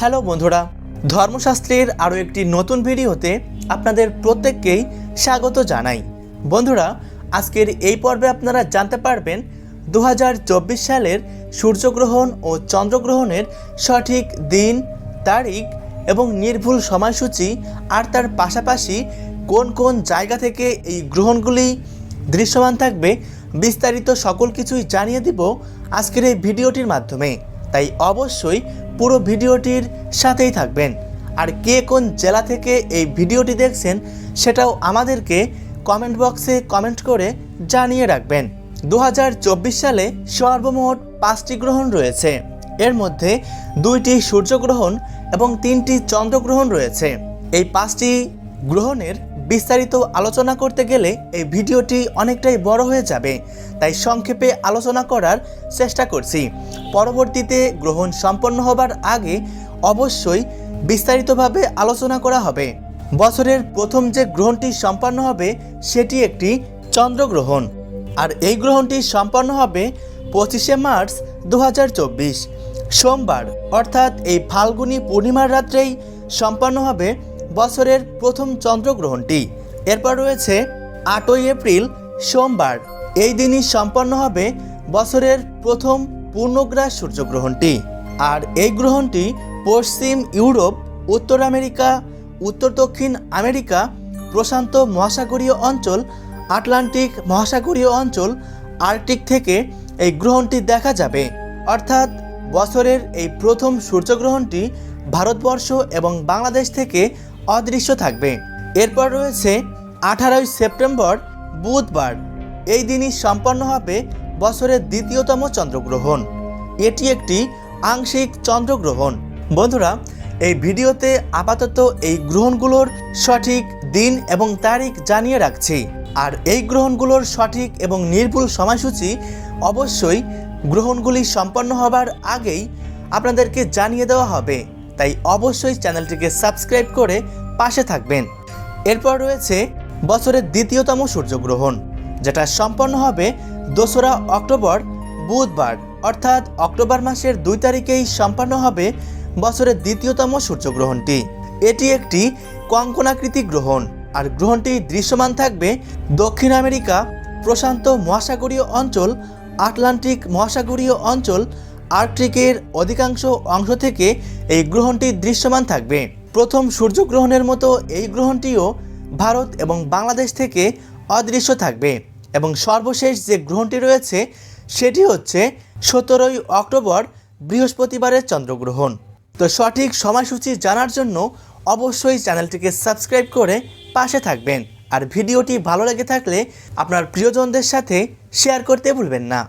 Hello বন্ধুরা, ধর্মশাস্ত্রের আরও একটি নতুন ভিডিওতে আপনাদের প্রত্যেককেই স্বাগত জানাই। বন্ধুরা, আজকের এই পর্বে আপনারা জানতে পারবেন দু হাজার চব্বিশ সালের সূর্যগ্রহণ ও চন্দ্রগ্রহণের সঠিক দিন, তারিখ এবং নির্ভুল সময়সূচি আর তার পাশাপাশি কোন কোন জায়গা থেকে এই গ্রহণগুলি দৃশ্যমান থাকবে বিস্তারিত সকল কিছুই জানিয়ে দিব আজকের এই ভিডিওটির মাধ্যমে। তাই অবশ্যই পুরো ভিডিওটির সাথেই থাকবেন। আর কে কোন জেলা থেকে এই ভিডিওটি দেখছেন, সেটাও আমাদেরকে কমেন্ট বক্সে কমেন্ট করে জানিয়ে রাখবেন। দু হাজার চব্বিশ সালে সর্বমোট পাঁচটি গ্রহণ রয়েছে। এর মধ্যে দুইটি সূর্যগ্রহণ এবং তিনটি চন্দ্রগ্রহণ রয়েছে। এই পাঁচটি গ্রহণের বিস্তারিত আলোচনা করতে গেলে এই ভিডিওটি অনেকটাই বড় হয়ে যাবে, তাই সংক্ষেপে আলোচনা করার চেষ্টা করছি। পরবর্তীতে গ্রহণ সম্পন্ন হবার আগে অবশ্যই বিস্তারিতভাবে আলোচনা করা হবে। বছরের প্রথম যে গ্রহণটি সম্পন্ন হবে, সেটি একটি চন্দ্রগ্রহণ। আর এই গ্রহণটি সম্পন্ন হবে পঁচিশে মার্চ দু হাজার চব্বিশ, সোমবার। অর্থাৎ এই ফাল্গুনী পূর্ণিমার রাত্রেই সম্পন্ন হবে বছরের প্রথম চন্দ্রগ্রহণটি। এরপর রয়েছে আটই এপ্রিল, সোমবার। এই দিনই সম্পন্ন হবে বছরের প্রথম পূর্ণগ্রাস সূর্যগ্রহণটি। আর এই গ্রহণটি পশ্চিম ইউরোপ, উত্তর আমেরিকা, উত্তর দক্ষিণ আমেরিকা, প্রশান্ত মহাসাগরীয় অঞ্চল, আটলান্টিক মহাসাগরীয় অঞ্চল, আর্কটিক থেকে এই গ্রহণটি দেখা যাবে। অর্থাৎ বছরের এই প্রথম সূর্যগ্রহণটি ভারতবর্ষ এবং বাংলাদেশ থেকে অদৃশ্য থাকবে। এরপর রয়েছে আঠারোই সেপ্টেম্বর, বুধবার। এই দিনই সম্পন্ন হবে বছরের দ্বিতীয়তম চন্দ্রগ্রহণ। এটি একটি আংশিক চন্দ্রগ্রহণ। বন্ধুরা, এই ভিডিওতে আপাতত এই গ্রহণগুলোর সঠিক দিন এবং তারিখ জানিয়ে রাখছি। আর এই গ্রহণগুলোর সঠিক এবং নির্ভুল সময়সূচি অবশ্যই গ্রহণগুলি সম্পন্ন হবার আগেই আপনাদেরকে জানিয়ে দেওয়া হবে। তাই অবশ্যই চ্যানেলটিকে সাবস্ক্রাইব করে পাশে থাকবেন। এরপর রয়েছে বছরের দ্বিতীয়তম সূর্যগ্রহণ, যেটা সম্পন্ন হবে দোসরা অক্টোবর, বুধবার। অর্থাৎ অক্টোবর মাসের দুই তারিখেই সম্পন্ন হবে বছরের দ্বিতীয়তম সূর্যগ্রহণটি। এটি একটি কঙ্কনাকৃতি গ্রহণ, আর গ্রহণটি দৃশ্যমান থাকবে দক্ষিণ আমেরিকা প্রশান্ত মহাসাগরীয় অঞ্চল, আটলান্টিক মহাসাগরীয় অঞ্চল আর্কটিকের অধিকাংশ অংশ থেকে এই গ্রহণটি দৃশ্যমান থাকবে। প্রথম সূর্যগ্রহণের মতো এই গ্রহণটিও ভারত এবং বাংলাদেশ থেকে অদৃশ্য থাকবে এবং সর্বশেষ যে গ্রহণটি রয়েছে, সেটি হচ্ছে সতেরোই অক্টোবর বৃহস্পতিবারের চন্দ্রগ্রহণ। তো সঠিক সময়সূচি জানার জন্য অবশ্যই চ্যানেলটিকে সাবস্ক্রাইব করে পাশে থাকবেন। আর ভিডিওটি ভালো লেগে থাকলে আপনার প্রিয়জনদের সাথে শেয়ার করতে ভুলবেন না।